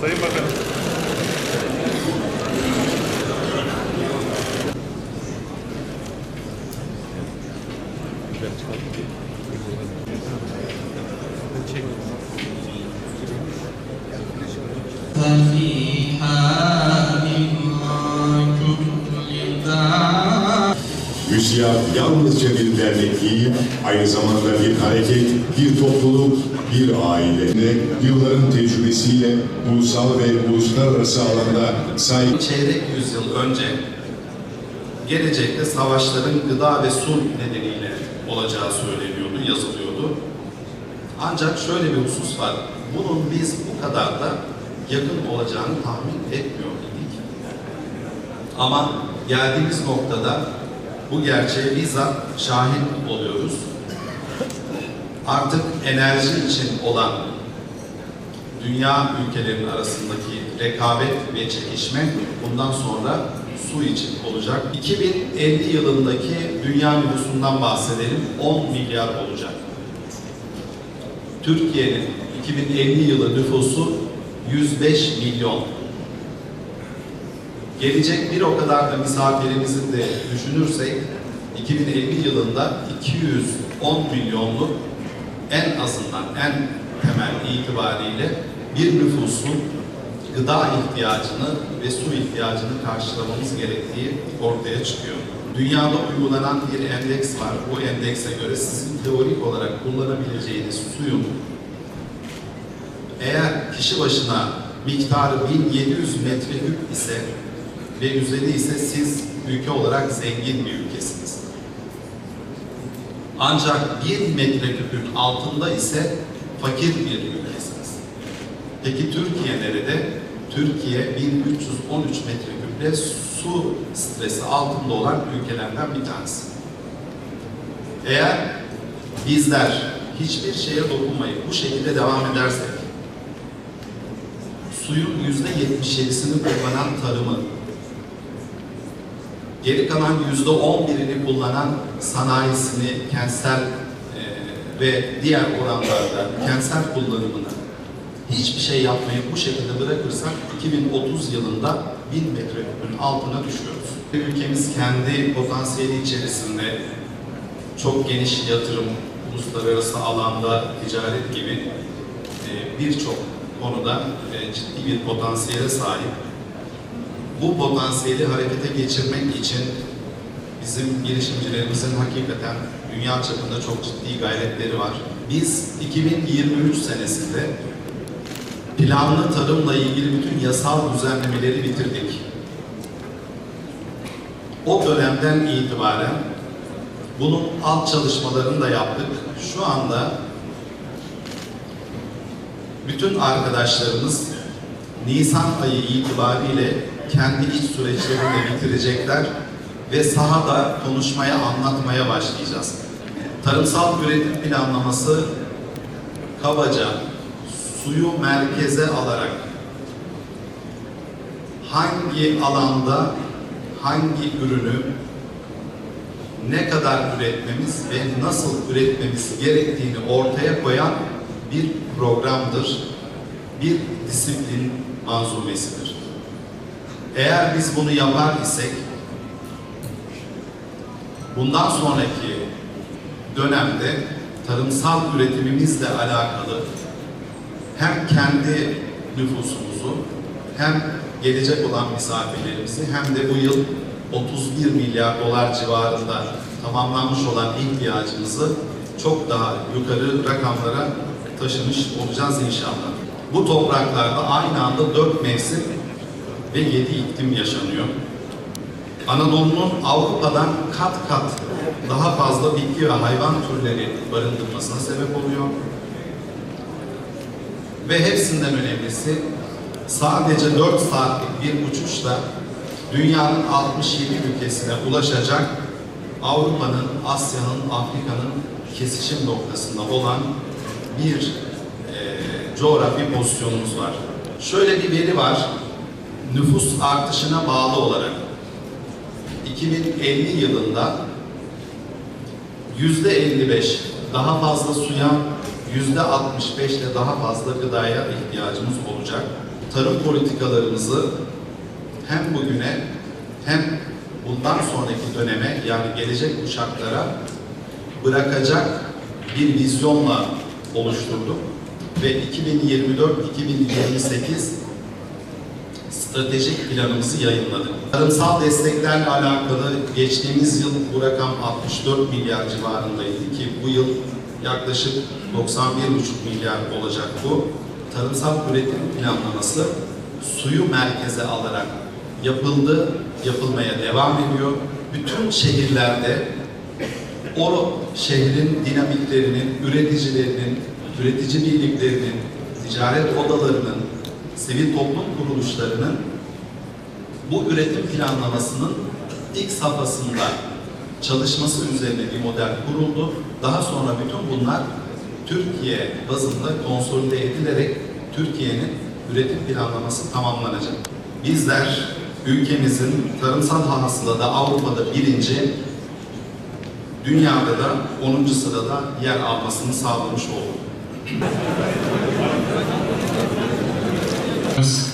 Sayın Bakanım. Müsiyat yalnızca bir dernek değil, aynı zamanda bir hareket, bir topluluk, bir aile. Ve Yılların tecrübesiyle ulusal ve uluslararası alanda sahip çeyrek yüzyıl önce gelecekte savaşların gıda ve su nedeniyle olacağı söyleniyordu, yazılıyordu. Ancak şöyle bir husus var. Bunun biz bu kadar da yakın olacağını tahmin etmiyor idik. Ama geldiğimiz noktada bu gerçeğe bizzat şahit oluyoruz. Artık enerji için olan dünya ülkelerinin arasındaki rekabet ve çekişme bundan sonra su için olacak. 2050 yılındaki dünya nüfusundan bahsedelim. 10 milyar olacak. Türkiye'nin 2050 yılı nüfusu 105 milyon. Gelecek bir o kadar da misafirimizi de düşünürsek 2050 yılında 210 milyonluk en azından en temel itibariyle bir nüfusun gıda ihtiyacını ve su ihtiyacını karşılamamız gerektiği ortaya çıkıyor. Dünyada uygulanan bir endeks var. Bu endekse göre sizin teorik olarak kullanabileceğiniz suyun eğer kişi başına miktarı 1700 metreküp ise ve üzeri ise siz ülke olarak zengin bir ülkesiniz. Ancak 1 metreküpün altında ise fakir bir ülkesiniz. Peki Türkiye nerede? Türkiye 1313 metreküple su stresi altında olan ülkelerden bir tanesi. Eğer bizler hiçbir şeye dokunmayıp bu şekilde devam edersek suyun yüzde 77'sini kullanan tarımı, geri kalan yüzde 11'ini kullanan sanayisini kentsel e, ve diğer oranlarda kentsel kullanımını hiçbir şey yapmayı bu şekilde bırakırsak 2030 yılında 1000 metreküpün altına düşüyoruz. Ülkemiz kendi potansiyeli içerisinde çok geniş yatırım, uluslararası alanda ticaret gibi e, birçok konuda e, ciddi bir potansiyele sahip. Bu potansiyeli harekete geçirmek için bizim girişimcilerimizin hakikaten dünya çapında çok ciddi gayretleri var. Biz 2023 senesinde planlı tarımla ilgili bütün yasal düzenlemeleri bitirdik. O dönemden itibaren bunun alt çalışmalarını da yaptık. Şu anda bütün arkadaşlarımız Nisan ayı itibariyle kendi iç süreçlerini bitirecekler ve sahada konuşmaya, anlatmaya başlayacağız. Tarımsal üretim planlaması kabaca suyu merkeze alarak hangi alanda hangi ürünü ne kadar üretmemiz ve nasıl üretmemiz gerektiğini ortaya koyan bir programdır, bir disiplin manzumesidir. Eğer biz bunu yapar isek, bundan sonraki dönemde tarımsal üretimimizle alakalı hem kendi nüfusumuzu hem gelecek olan misafirlerimizi hem de bu yıl 31 milyar dolar civarında tamamlanmış olan ihtiyacımızı çok daha yukarı rakamlara taşımış olacağız inşallah. Bu topraklarda aynı anda dört mevsim ve yedi iklim yaşanıyor. Anadolu'nun Avrupa'dan kat kat daha fazla bitki ve hayvan türleri barındırmasına sebep oluyor. Ve hepsinden önemlisi sadece 4 saatlik bir uçuşla dünyanın 67 ülkesine ulaşacak Avrupa'nın, Asya'nın, Afrika'nın kesişim noktasında olan bir e, coğrafi pozisyonumuz var. Şöyle bir veri var. Nüfus artışına bağlı olarak 2050 yılında yüzde 55 daha fazla suya yüzde 65 ile daha fazla gıdaya ihtiyacımız olacak. Tarım politikalarımızı hem bugüne hem bundan sonraki döneme yani gelecek kuşaklara bırakacak bir vizyonla oluşturduk ve 2024-2028 stratejik planımızı yayınladık. Tarımsal desteklerle alakalı geçtiğimiz yıl bu rakam 64 milyar civarındaydı ki bu yıl yaklaşık 91,5 milyar olacak bu. Tarımsal üretim planlaması suyu merkeze alarak yapıldı, yapılmaya devam ediyor. Bütün şehirlerde o şehrin dinamiklerinin, üreticilerinin, üretici birliklerinin, ticaret odalarının, sivil toplum kuruluşlarının bu üretim planlamasının ilk safhasında çalışması üzerine bir model kuruldu. Daha sonra bütün bunlar Türkiye bazında konsolide edilerek Türkiye'nin üretim planlaması tamamlanacak. Bizler ülkemizin tarımsal hasılada Avrupa'da birinci, dünyada da 10. sırada yer almasını sağlamış olduk. Yes.